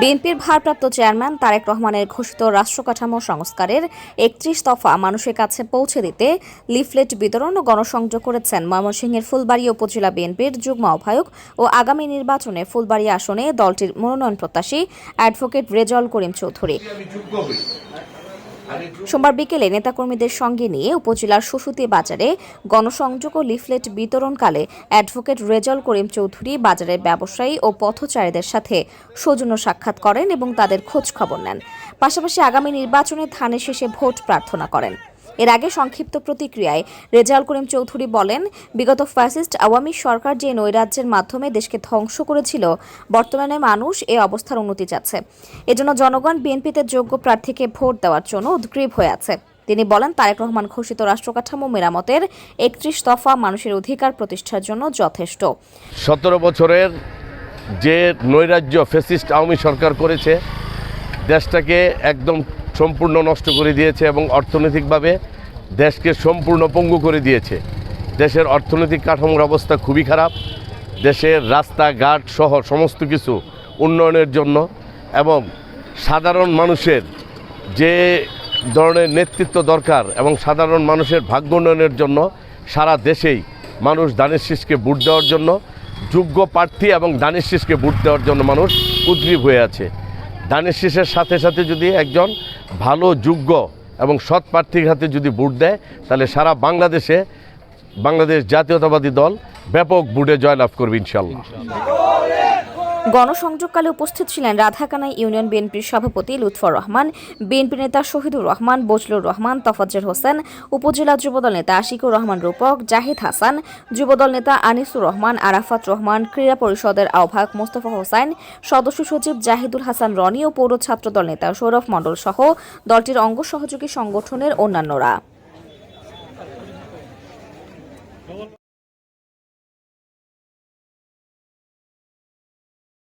বিএনপির ভারপ্রাপ্ত চেয়ারম্যান তারেক রহমানের ঘোষিত রাষ্ট্রকাঠামো সংস্কারের একত্রিশ দফা মানুষের কাছে পৌঁছে দিতে লিফলেট বিতরণ ও গণসংযোগ করেছেন ময়মনসিংহের ফুলবাড়ি উপজেলা বিএনপির যুগ্ম আহ্বায়ক ও আগামী নির্বাচনে ফুলবাড়ি আসনে দলটির মনোনয়ন প্রত্যাশী অ্যাডভোকেট রেজল করিম চৌধুরী। সোমবার বিকেলে নেতাকর্মীদের সঙ্গে নিয়ে উপজেলার সুসুতি বাজারে গণসংযোগ ও লিফলেট বিতরণকালে অ্যাডভোকেট রেজল করিম চৌধুরী বাজারের ব্যবসায়ী ও পথচারীদের সাথে সৌজন্য সাক্ষাৎ করেন এবং তাদের খোঁজ খবর নেন। পাশাপাশি আগামী নির্বাচনে ধানের শেষে ভোট প্রার্থনা করেন। এর আগে সংক্ষিপ্ত প্রতিক্রিয়ায় রেজাউল করিম চৌধুরী বলেন, বিগত ফ্যাসিস্ট আওয়ামী সরকার যে নৈরাজ্যের মাধ্যমে দেশকে ধ্বংস করেছিল, বর্তমানে মানুষ এ অবস্থার উন্নতি চাচ্ছে। এজন্য জনগণ বিএনপিতে যোগ্য প্রার্থীকে ভোট দেওয়ার জন্য উদ্গ্রীব হয়ে আছে। তিনি বলেন, তারেক রহমান ঘোষিত রাষ্ট্রকাঠামো মেরামতের একত্রিশ দফা মানুষের অধিকার প্রতিষ্ঠার জন্য যথেষ্ট। সতেরো বছরের যে নৈরাজ্য ফেসিস্ট আওয়ামী সরকার করেছে, দেশটাকে একদম সম্পূর্ণ নষ্ট করে দিয়েছে এবং অর্থনৈতিকভাবে দেশকে সম্পূর্ণ পঙ্গু করে দিয়েছে। দেশের অর্থনৈতিক কাঠামোর অবস্থা খুবই খারাপ। দেশের রাস্তাঘাট সহ সমস্ত কিছু উন্নয়নের জন্য এবং সাধারণ মানুষের যে ধরনের নেতৃত্ব দরকার এবং সাধারণ মানুষের ভাগ্য উন্নয়নের জন্য সারা দেশেই মানুষ দানের শীষকে ভোট দেওয়ার জন্য, যোগ্য প্রার্থী এবং দানের শীষকে ভোট দেওয়ার জন্য মানুষ উদ্গ্রীব হয়ে আছে। দানের শীষের সাথে সাথে যদি একজন ভালো, যোগ্য এবং সৎ প্রার্থীর হাতে যদি ভোট দেয়, তাহলে সারা বাংলাদেশে বাংলাদেশ জাতীয়তাবাদী দল ব্যাপক ভোটে জয়লাভ করবে ইনশাল্লাহ গণসংযোগকালে উপস্থিত ছিলেন রাধাকানাই ইউনিয়ন বিএনপির সভাপতি লুৎফর রহমান, বিএনপি নেতা শহীদুর রহমান, বজলুর রহমান, তফাজ্জল হোসেন, উপজেলা যুবদল নেতা আশিকুর রহমান রূপক, জাহিদ হাসান, যুবদল নেতা আনিসুর রহমান, আরাফাত রহমান, ক্রীড়া পরিষদের আহ্বায়ক মোস্তফা হোসাইন সদস্য সচিব জাহিদুল হাসান রনি ও পৌর ছাত্রদল নেতা সৌরভ মণ্ডল সহ দলটির অঙ্গ সহযোগী সংগঠনের অন্যান্যরা।